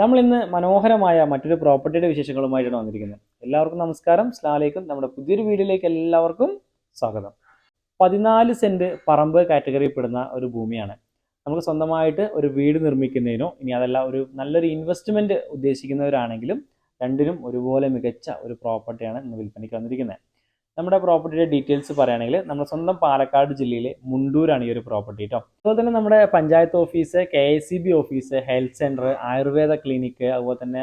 നമ്മൾ ഇന്ന് മനോഹരമായ മറ്റൊരു പ്രോപ്പർട്ടിയുടെ വിശേഷങ്ങളുമായിട്ടാണ് വന്നിരിക്കുന്നത്. എല്ലാവർക്കും നമസ്കാരം. സ്ലാലേക്കും നമ്മുടെ പുതിയൊരു വീഡിയോയിലേക്ക് എല്ലാവർക്കും സ്വാഗതം. പതിനാല് സെന്റ് പറമ്പ് കാറ്റഗറിയിൽ പെടുന്ന ഒരു ഭൂമിയാണ്. നമുക്ക് സ്വന്തമായിട്ട് ഒരു വീട് നിർമ്മിക്കുന്നതിനോ ഇനി അതല്ല ഒരു നല്ലൊരു ഇൻവെസ്റ്റ്മെന്റ് ഉദ്ദേശിക്കുന്നവരാണെങ്കിലും രണ്ടിനും ഒരുപോലെ മികച്ച ഒരു പ്രോപ്പർട്ടിയാണ് ഇന്ന് വിൽപ്പനയ്ക്ക് വന്നിരിക്കുന്നത്. നമ്മുടെ പ്രോപ്പർട്ടിയുടെ ഡീറ്റെയിൽസ് പറയുകയാണെങ്കിൽ നമ്മുടെ സ്വന്തം പാലക്കാട് ജില്ലയിലെ മുണ്ടൂരാണ് ഈ ഒരു പ്രോപ്പർട്ടി കേട്ടോ അതുപോലെ തന്നെ നമ്മുടെ panchayat office K C B office health centre Ayurveda clinic അതുപോലെ തന്നെ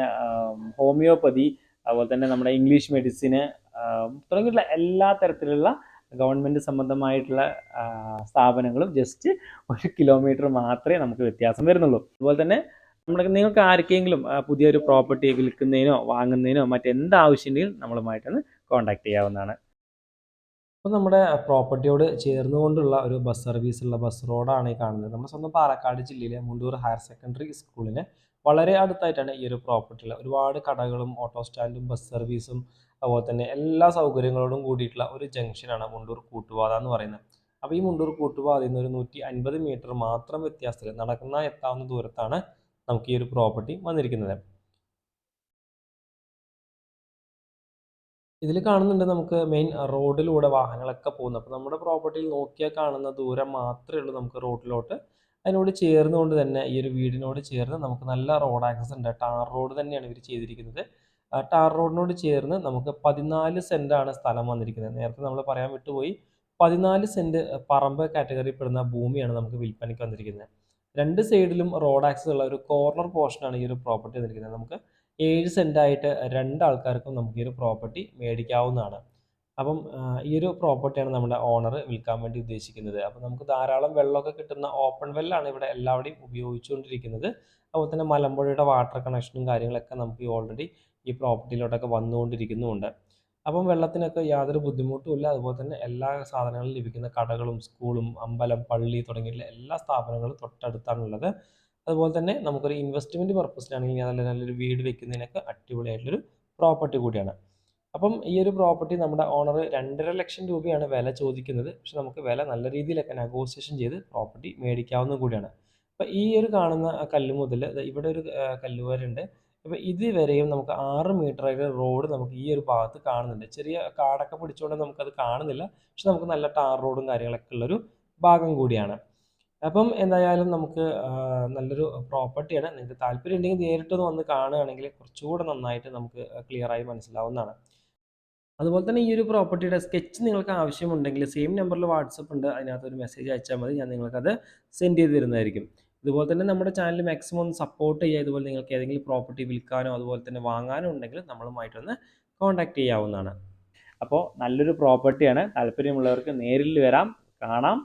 ഹോമിയോപ്പതി അതുപോലെ തന്നെ നമ്മുടെ ഇംഗ്ലീഷ് മെഡിസിന് തുടങ്ങിയിട്ടുള്ള എല്ലാ തരത്തിലുള്ള ഗവൺമെന്റ് സംബന്ധമായിട്ടുള്ള സ്ഥാപനങ്ങളും ജസ്റ്റ് ഒരു കിലോമീറ്റർ മാത്രമേ നമുക്ക് വ്യത്യാസം വരുന്നുള്ളൂ. അതുപോലെ തന്നെ നമ്മുടെ നിങ്ങൾക്ക് ആർക്കെങ്കിലും പുതിയൊരു പ്രോപ്പർട്ടി വിൽക്കുന്നതിനോ വാങ്ങുന്നതിനോ മറ്റെന്ത് ആവശ്യമുണ്ടെങ്കിലും നമ്മളുമായിട്ടൊന്ന് കോൺടാക്ട് ചെയ്യാവുന്നതാണ്. അപ്പോൾ നമ്മുടെ പ്രോപ്പർട്ടിയോട് ചേർന്നുകൊണ്ടുള്ള ഒരു ബസ് സർവീസ് ഉള്ള ബസ് റോഡാണ് ഈ കാണുന്നത്. നമ്മുടെ സ്വന്തം പാലക്കാട് ജില്ലയിലെ മുണ്ടൂർ ഹയർ സെക്കൻഡറി സ്കൂളിന് വളരെ അടുത്തായിട്ടാണ് ഈ ഒരു പ്രോപ്പർട്ടി ഉള്ളത് ഒരുപാട് കടകളും ഓട്ടോ സ്റ്റാൻഡും ബസ് സർവീസും അതുപോലെ തന്നെ എല്ലാ സൗകര്യങ്ങളോടും കൂടിയിട്ടുള്ള ഒരു ജംഗ്ഷനാണ് മുണ്ടൂർ കൂട്ടുപാത എന്ന് പറയുന്നത്. അപ്പോൾ ഈ മുണ്ടൂർ കൂട്ടുപാതയിൽ നിന്ന് ഒരു നൂറ്റി അൻപത് മീറ്റർ മാത്രം വ്യത്യാസത്തിൽ നടക്കുന്ന എത്താവുന്ന ദൂരത്താണ് നമുക്ക് ഈ ഒരു പ്രോപ്പർട്ടി വന്നിരിക്കുന്നത്. ഇതിൽ കാണുന്നുണ്ട് നമുക്ക് മെയിൻ റോഡിലൂടെ വാഹനങ്ങളൊക്കെ പോകുന്നത്. അപ്പോൾ നമ്മുടെ പ്രോപ്പർട്ടിയിൽ നോക്കിയാൽ കാണുന്ന ദൂരം മാത്രമേ ഉള്ളൂ നമുക്ക് റോഡിലോട്ട്. അതിനോട് ചേർന്നുകൊണ്ട് തന്നെ ഈ ഒരു വീടിനോട് ചേർന്ന് നമുക്ക് നല്ല റോഡ് ആക്സസ് ഉണ്ട്. ടാർ റോഡ് തന്നെയാണ് ഇവർ ചെയ്തിരിക്കുന്നത്. ടാർ റോഡിനോട് ചേർന്ന് നമുക്ക് പതിനാല് സെന്റാണ് സ്ഥലം വന്നിരിക്കുന്നത്. നേരത്തെ നമ്മൾ പറയാൻ വിട്ടുപോയി. പതിനാല് സെന്റ് പറമ്പ് കാറ്റഗറിയിൽ പെടുന്ന ഭൂമിയാണ് നമുക്ക് വിൽപ്പനയ്ക്ക് വന്നിരിക്കുന്നത്. രണ്ട് സൈഡിലും റോഡ് ആക്സസ് ഉള്ള ഒരു കോർണർ പോർഷനാണ് ഈ ഒരു പ്രോപ്പർട്ടി വന്നിരിക്കുന്നത്. നമുക്ക് ഏഴ് സെന്റായിട്ട് രണ്ട് ആൾക്കാർക്കും നമുക്ക് ഈ ഒരു പ്രോപ്പർട്ടി മേടിക്കാവുന്നതാണ്. അപ്പം ഈ ഒരു പ്രോപ്പർട്ടിയാണ് നമ്മുടെ ഓണർ വിൽക്കാൻ വേണ്ടി ഉദ്ദേശിക്കുന്നത്. അപ്പം നമുക്ക് ധാരാളം വെള്ളമൊക്കെ കിട്ടുന്ന ഓപ്പൺ വെല്ലാണ് ഇവിടെ എല്ലാവരുടെയും ഉപയോഗിച്ചുകൊണ്ടിരിക്കുന്നത്. അതുപോലെ തന്നെ മലമ്പുഴയുടെ വാട്ടർ കണക്ഷനും കാര്യങ്ങളൊക്കെ നമുക്ക് ഓൾറെഡി ഈ പ്രോപ്പർട്ടിയിലോട്ടൊക്കെ വന്നുകൊണ്ടിരിക്കുന്നുമുണ്ട് അപ്പം വെള്ളത്തിനൊക്കെ യാതൊരു ബുദ്ധിമുട്ടും ഇല്ല. അതുപോലെ തന്നെ എല്ലാ സാധനങ്ങളും ലഭിക്കുന്ന കടകളും സ്കൂളും അമ്പലം പള്ളി തുടങ്ങിയിട്ടുള്ള എല്ലാ സ്ഥാപനങ്ങളും തൊട്ടടുത്താണുള്ളത്. അതുപോലെ തന്നെ നമുക്കൊരു ഇൻവെസ്റ്റ്മെന്റ് പർപ്പസിലാണെങ്കിൽ നല്ല നല്ലൊരു വീട് വെക്കുന്നതിനൊക്കെ അടിപൊളിയായിട്ടുള്ളൊരു പ്രോപ്പർട്ടി കൂടിയാണ്. അപ്പം ഈ ഒരു പ്രോപ്പർട്ടി നമ്മുടെ ഓണർ രണ്ടര ലക്ഷം രൂപയാണ് വില ചോദിക്കുന്നത്. പക്ഷെ നമുക്ക് വില നല്ല രീതിയിലൊക്കെ നെഗോസിയേഷൻ ചെയ്ത് പ്രോപ്പർട്ടി മേടിക്കാവുന്ന കൂടിയാണ്. അപ്പം ഈ ഒരു കാണുന്ന കല്ല് മുതൽ ഇവിടെ ഒരു കല്ല് അപ്പോൾ ഇതുവരെയും നമുക്ക് ആറ് മീറ്റർ ആയിട്ട് റോഡ് നമുക്ക് ഈ ഒരു ഭാഗത്ത് കാണുന്നുണ്ട്. ചെറിയ കാടൊക്കെ പിടിച്ചുകൊണ്ട് നമുക്കത് കാണുന്നില്ല. പക്ഷെ നമുക്ക് നല്ല ടാർ റോഡും കാര്യങ്ങളൊക്കെ ഉള്ളൊരു ഭാഗം കൂടിയാണ്. അപ്പം എന്തായാലും നമുക്ക് നല്ലൊരു പ്രോപ്പർട്ടിയാണ്. നിങ്ങൾക്ക് താല്പര്യം ഉണ്ടെങ്കിൽ നേരിട്ടൊന്ന് വന്ന് കാണുകയാണെങ്കിൽ കുറച്ചുകൂടെ നന്നായിട്ട് നമുക്ക് ക്ലിയറായി മനസ്സിലാവുന്നതാണ്. അതുപോലെ തന്നെ ഈ ഒരു പ്രോപ്പർട്ടിയുടെ സ്കെച്ച് നിങ്ങൾക്ക് ആവശ്യമുണ്ടെങ്കിൽ സെയിം നമ്പറിൽ വാട്സപ്പ് ഉണ്ട്. അതിനകത്ത് ഒരു മെസ്സേജ് അയച്ചാൽ മതി. ഞാൻ നിങ്ങൾക്കത് സെൻഡ് ചെയ്ത് തരുന്നതായിരിക്കും. ഇതുപോലെ തന്നെ നമ്മുടെ ചാനൽ മാക്സിമം ഒന്ന് സപ്പോർട്ട് ചെയ്യുക. ഇതുപോലെ നിങ്ങൾക്ക് ഏതെങ്കിലും പ്രോപ്പർട്ടി വിൽക്കാനോ അതുപോലെ തന്നെ വാങ്ങാനോ ഉണ്ടെങ്കിൽ നമ്മളുമായിട്ടൊന്ന് കോൺടാക്ട് ചെയ്യാവുന്നതാണ്. അപ്പോൾ നല്ലൊരു പ്രോപ്പർട്ടിയാണ് താല്പര്യമുള്ളവർക്ക് നേരിൽ വരാം കാണാം.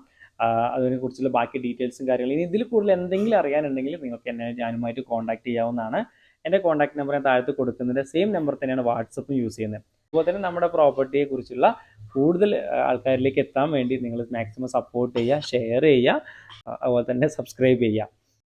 അതിനെക്കുറിച്ചുള്ള ബാക്കി ഡീറ്റെയിൽസും കാര്യങ്ങളും. ഇനി ഇതിൽ കൂടുതൽ എന്തെങ്കിലും അറിയാനുണ്ടെങ്കിൽ നിങ്ങൾക്ക് എന്നെ ഞാനുമായിട്ട് കോൺടാക്ട് ചെയ്യാവുന്നതാണ്. എന്റെ കോൺടാക്ട് നമ്പർ ഞാൻ താഴത്ത് കൊടുക്കുന്നതിന്റെ സെയിം നമ്പർ തന്നെയാണ് വാട്സപ്പും യൂസ് ചെയ്യുന്നത്. അതുപോലെ തന്നെ നമ്മുടെ പ്രോപ്പർട്ടിയെ കുറിച്ചുള്ള കൂടുതൽ ആൾക്കാരിലേക്ക് എത്താൻ വേണ്ടി നിങ്ങൾ മാക്സിമം സപ്പോർട്ട് ചെയ്യുക ഷെയർ ചെയ്യുക അതുപോലെ തന്നെ സബ്സ്ക്രൈബ് ചെയ്യുക.